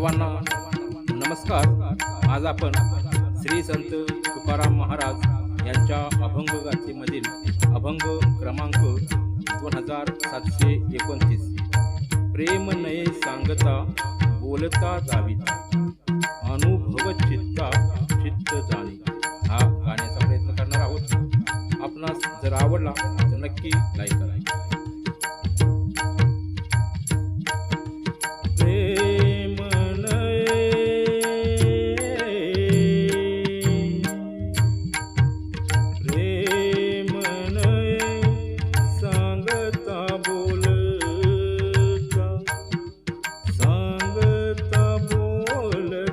सर्वांना नमस्कार. आज आपण श्री संत तुकाराम महाराज यांच्या अभंग गाथेमधील अभंग क्रमांक दोन हजार सातशे एकोणतीस. प्रेम नये सांगता बोलता जावीत. अनुभव चित्ता चित्त जाणी. हा गाण्याचा प्रयत्न करणार आहोत. आपणास जर आवडला तर नक्की लाईक करा.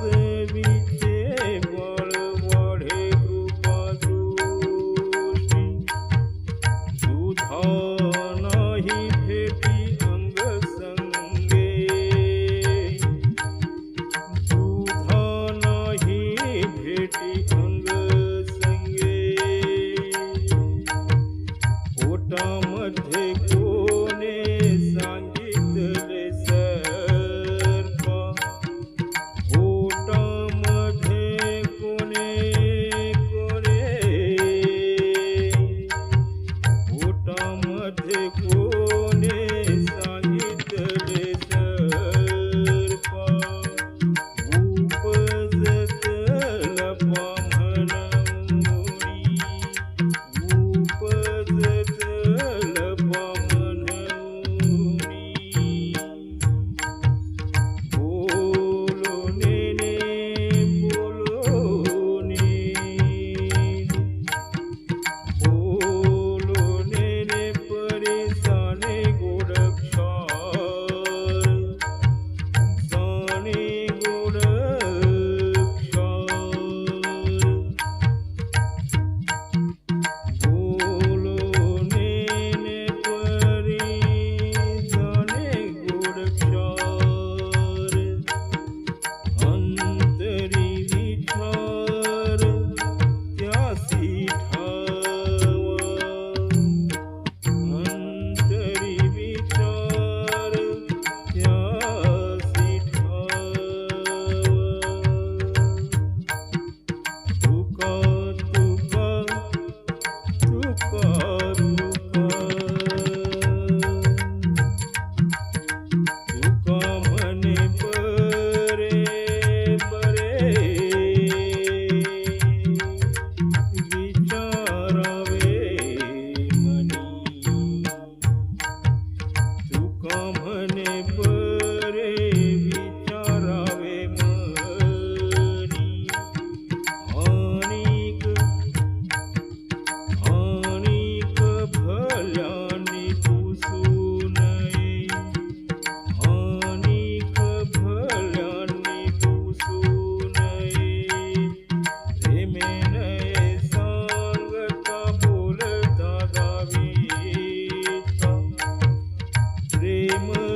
baby. देखो மு